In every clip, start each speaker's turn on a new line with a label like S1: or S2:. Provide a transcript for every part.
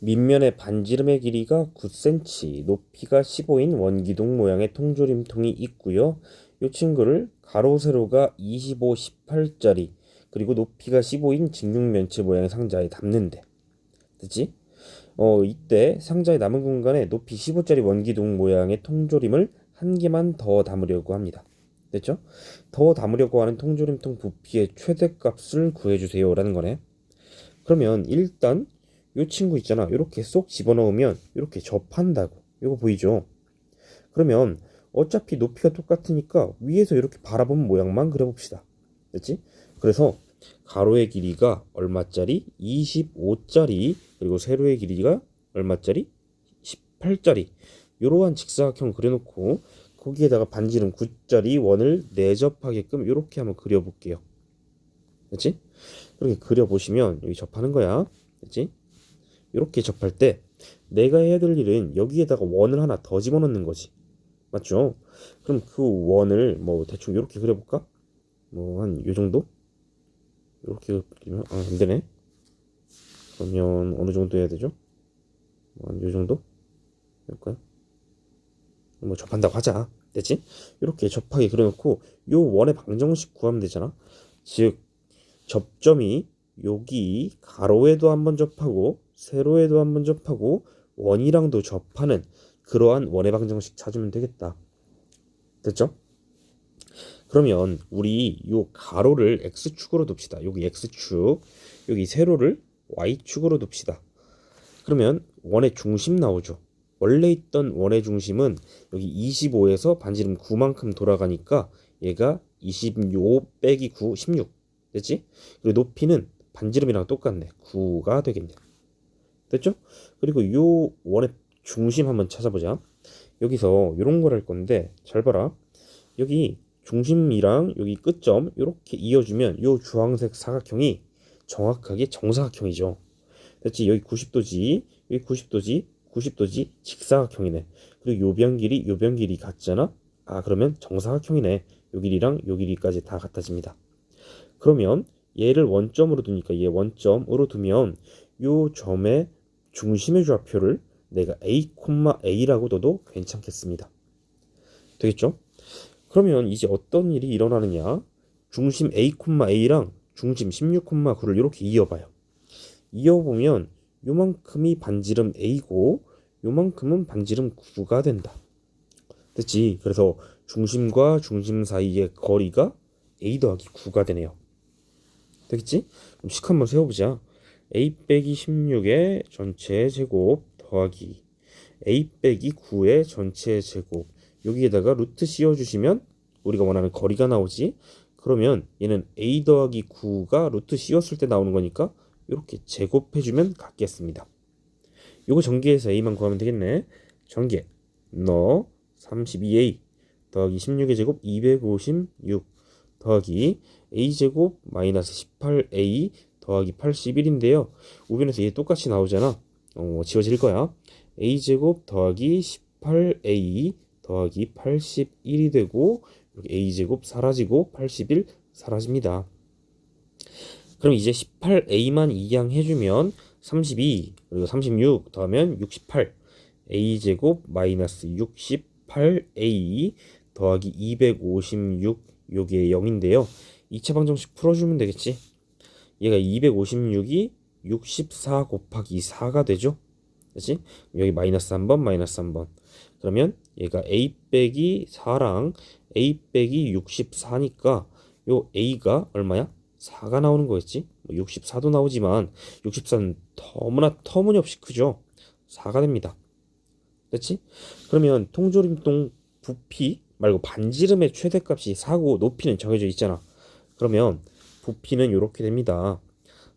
S1: 밑면의 반지름의 길이가 9cm, 높이가 15인 원기둥 모양의 통조림통이 있고요. 이 친구를 가로 세로가 25, 18짜리 그리고 높이가 15인 직육면체 모양의 상자에 담는데 됐지? 어 이때 상자의 남은 공간에 높이 15짜리 원기둥 모양의 통조림을 한 개만 더 담으려고 합니다. 됐죠? 더 담으려고 하는 통조림통 부피의 최대값을 구해주세요라는 거네. 그러면 일단 이 친구 있잖아. 이렇게 쏙 집어넣으면 이렇게 접한다고. 이거 보이죠? 그러면 어차피 높이가 똑같으니까 위에서 이렇게 바라본 모양만 그려봅시다. 됐지? 그래서 가로의 길이가 얼마짜리? 25짜리 그리고 세로의 길이가 얼마짜리? 18짜리 이러한 직사각형 그려놓고 거기에다가 반지름 9짜리 원을 내접하게끔 이렇게 한번 그려볼게요. 됐지? 이렇게 그려보시면 여기 접하는 거야. 됐지? 이렇게 접할 때 내가 해야 될 일은 여기에다가 원을 하나 더 집어넣는 거지. 맞죠? 그럼 그 원을 뭐 대충 이렇게 그려볼까? 뭐 한 요 정도? 이렇게 그리면 아, 안 되네. 그러면 어느 정도 해야 되죠? 뭐한요 정도? 할까요? 뭐 접한다고 하자. 됐지? 이렇게 접하게 그려놓고 요 원의 방정식 구하면 되잖아. 즉 접점이 여기 가로에도 한번 접하고 세로에도 한번 접하고 원이랑도 접하는 그러한 원의 방정식 찾으면 되겠다. 됐죠? 그러면 우리 요 가로를 x축으로 둡시다. 여기 x축, 여기 세로를 y축으로 둡시다. 그러면 원의 중심 나오죠. 원래 있던 원의 중심은 여기 25에서 반지름 9만큼 돌아가니까 얘가 25 빼기 9, 16 됐지? 그리고 높이는 반지름이랑 똑같네. 9가 되겠네. 됐죠? 그리고 요 원의 중심 한번 찾아보자. 여기서 이런 걸 할 건데 잘 봐라. 여기 중심이랑 여기 끝점 이렇게 이어주면 요 주황색 사각형이 정확하게 정사각형이죠. 됐지? 여기 90도지, 여기 90도지, 90도지 직사각형이네. 그리고 요 변 길이 요 변 길이 같잖아. 아 그러면 정사각형이네. 요 길이랑 요 길이까지 다 같아집니다. 그러면 얘를 원점으로 두니까 얘 원점으로 두면 요 점의 중심의 좌표를 내가 a, a라고 둬도 괜찮겠습니다. 되겠죠? 그러면 이제 어떤 일이 일어나느냐? 중심 a, a랑 중심 16,9를 이렇게 이어봐요. 이어보면 요만큼이 반지름 a고 요만큼은 반지름 9가 된다. 됐지? 그래서 중심과 중심 사이의 거리가 a 더하기 9가 되네요. 되겠지? 그럼 식 한번 세워보자. a 빼기 16의 전체 제곱 더하기 a 빼기 9의 전체 제곱 여기에다가 루트 씌워주시면 우리가 원하는 거리가 나오지. 그러면 얘는 a 더하기 9가 루트 씌웠을 때 나오는 거니까 이렇게 제곱해주면 같겠습니다. 요거 전개해서 a만 구하면 되겠네. 전개 너 32a 더하기 16의 제곱 256 더하기 a제곱 마이너스 18a 더하기 81인데요. 우변에서 얘 똑같이 나오잖아. 어, 지워질 거야. a제곱 더하기 18a 더하기 81이 되고 여기 a제곱 사라지고 81 사라집니다. 그럼 이제 18a만 이항해주면 32 그리고 36 더하면 68 a제곱 마이너스 68a 더하기 256 요게 0인데요. 2차 방정식 풀어주면 되겠지. 얘가 256이 64 곱하기 4가 되죠. 그렇지? 여기 마이너스 3번 마이너스 3번 그러면 얘가 a 빼기 4랑 a 빼기 64니까 요 a가 얼마야? 4가 나오는 거였지. 뭐 64도 나오지만 64는 너무나 터무니없이 크죠. 4가 됩니다. 됐지? 그러면 통조림통 부피 말고 반지름의 최대값이 4고 높이는 정해져 있잖아. 그러면 부피는 이렇게 됩니다.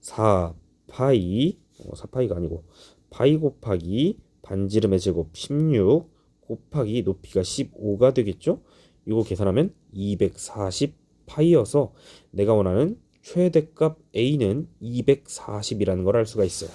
S1: 4 파이 어, 4 파이가 아니고 파이 곱하기 반지름의 제곱 16 곱하기 높이가 15가 되겠죠? 이거 계산하면 240 파이여서 내가 원하는 최대값 A는 240이라는 걸 알 수가 있어요.